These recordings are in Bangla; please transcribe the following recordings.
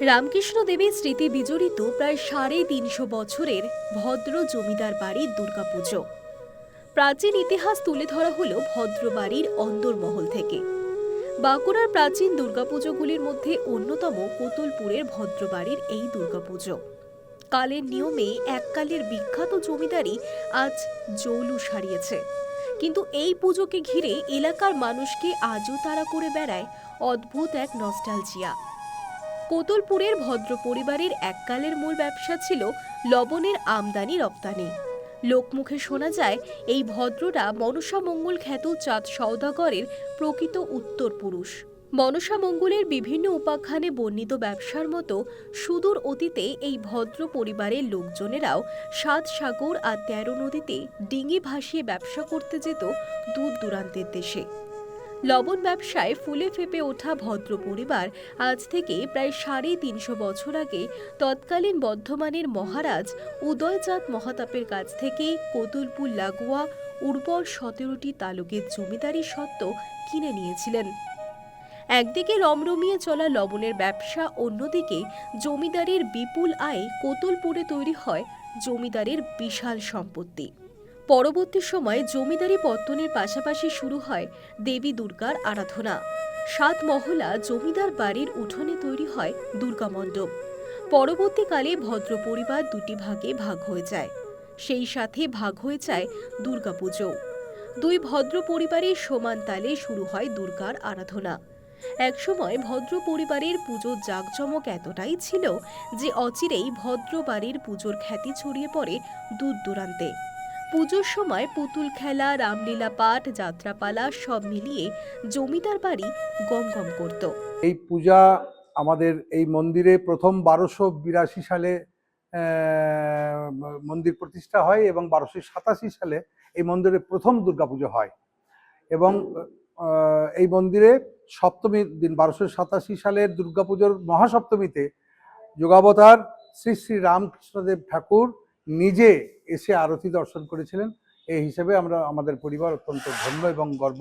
রামকৃষ্ণ দেবীর স্মৃতি বিজড়িত প্রায় সাড়ে তিনশো বছরের ভদ্র জমিদার বাড়ির দুর্গাপুজো। প্রাচীন ইতিহাস তুলে ধরা হলো ভদ্র বাড়ির অন্দরমহল থেকে। বাঁকুড়ার প্রাচীন দুর্গাপুজোগুলির মধ্যে অন্যতম কোতলপুরের ভদ্রবাড়ির এই দুর্গাপুজো। কালের নিয়মে এককালের বিখ্যাত জমিদারি আজ জৌলু সারিয়েছে। কিন্তু এই পুজোকে ঘিরে এলাকার মানুষকে আজও তাড়া করে বেড়ায় অদ্ভুত এক নস্টালজিয়া। কোতলপুরের ভদ্র পরিবারের এককালের মূল ব্যবসা ছিল লবণের আমদানি রপ্তানি। লোকমুখে শোনা যায়, এই ভদ্ররা মনসা মঙ্গল খ্যাত চাঁদ সওদাগরের প্রকৃত উত্তর পুরুষ। মনসা মঙ্গলের বিভিন্ন উপাখ্যানে বর্ণিত ব্যবসার মতো সুদূর অতীতে এই ভদ্র পরিবারের লোকজনেরাও সাত সাগর আর তেরো নদীতে ডিঙি ভাসিয়ে ব্যবসা করতে যেত দূর দূরান্তের দেশে। লবণ ব্যবসায় ফুলে ফেপে ওঠা ভদ্র পরিবার আজ থেকে প্রায় সাড়ে তিনশো বছর আগে তৎকালীন বর্ধমানের মহারাজ উদয়চাঁদ মহাতাপের কাছ থেকে কোতুলপুর লাগোয়া উর্বর সতেরোটি তালুকের জমিদারি সত্ত্ব কিনে নিয়েছিলেন। একদিকে রমরমিয়ে চলা লবণের ব্যবসা, অন্যদিকে জমিদারের বিপুল আয়ে কোতলপুরে তৈরি হয় জমিদারের বিশাল সম্পত্তি। পরবর্তী সময়ে জমিদারি পত্তনের পাশাপাশি শুরু হয় দেবী দুর্গার আরাধনা। সাত মহলা জমিদার বাড়ির উঠোনে তৈরি হয় দুর্গা মণ্ডপ। পরবর্তীকালে ভদ্র পরিবার দুটি ভাগে ভাগ হয়ে যায়। সেই সাথে ভাগ হয়ে যায় দুর্গাপুজো দুই ভদ্র পরিবারের সমান তালে শুরু হয় দুর্গার আরাধনা। একসময় ভদ্র পরিবারের পুজোর জাঁকজমক এতটাই ছিল যে অচিরেই ভদ্র বাড়ির পুজোর খ্যাতি ছড়িয়ে পড়ে দূর দূরান্তে। পুজোর সময় পুতুল খেলা, রামলীলা পাঠ, যাত্রাপালা সব মিলিয়ে জমিদার বাড়ি গম গম করত। এই পূজা আমাদের এই মন্দিরে প্রথম বারোশো বিরাশি সালে মন্দির প্রতিষ্ঠা হয় এবং বারোশো সাতাশি সালে এই মন্দিরে প্রথম দুর্গাপুজো হয়। এবং এই মন্দিরে সপ্তমী দিন, বারোশো সাতাশি সালের দুর্গাপুজোর মহাসপ্তমীতে যোগাবতার শ্রী শ্রী রামকৃষ্ণদেব ঠাকুর নিজে এসে আরতি দর্শন করেছিলেন। এই হিসেবে আমরা আমাদের পরিবার অত্যন্ত ধন্য এবং গর্ব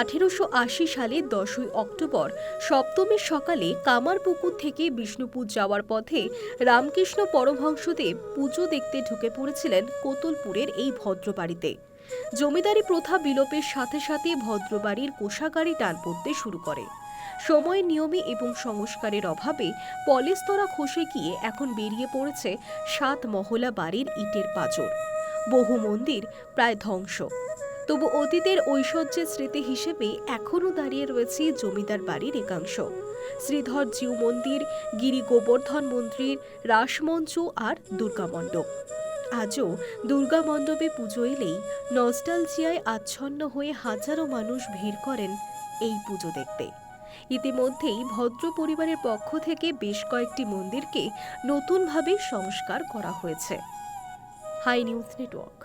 আঠেরোশো আশি সালের দশই অক্টোবর, সপ্তমীর সকালে কামারপুকুর থেকে বিষ্ণুপুর যাওয়ার পথে রামকৃষ্ণ পরমহংসদেব পুজো দেখতে ঢুকে পড়েছিলেন কোতলপুরের এই ভদ্রবাড়িতে। জমিদারি প্রথা বিলোপের সাথে সাথে ভদ্রবাড়ির কোষাগাড়ি টান পড়তে শুরু করে। সময়ের নিয়মে এবং সংস্কারের অভাবে পলেস্তরা খসে গিয়ে এখন বেরিয়ে পড়েছে সাত মহলা বাড়ির ইটের পাঁজর। বহু মন্দির প্রায় ধ্বংস। তবু অতীতের ঐশ্বর্যের স্মৃতি হিসেবে এখনও দাঁড়িয়ে রয়েছে জমিদার বাড়ির একাংশ। শ্রীধর জিউ মন্দির, গিরি গোবর্ধন মন্দির, রাসমঞ্চ আর দুর্গা মণ্ডপ। আজও দুর্গা মণ্ডপে পুজো এলেই নস্টালজিয়ায় আচ্ছন্ন হয়ে হাজারো মানুষ ভিড় করেন এই পুজো দেখতে। ইতিমধ্যেই ভদ্র পরিবারের পক্ষ থেকে বেশ কয়েকটি মন্দিরকে নতুনভাবে সংস্কার করা হয়েছে। Hi news network.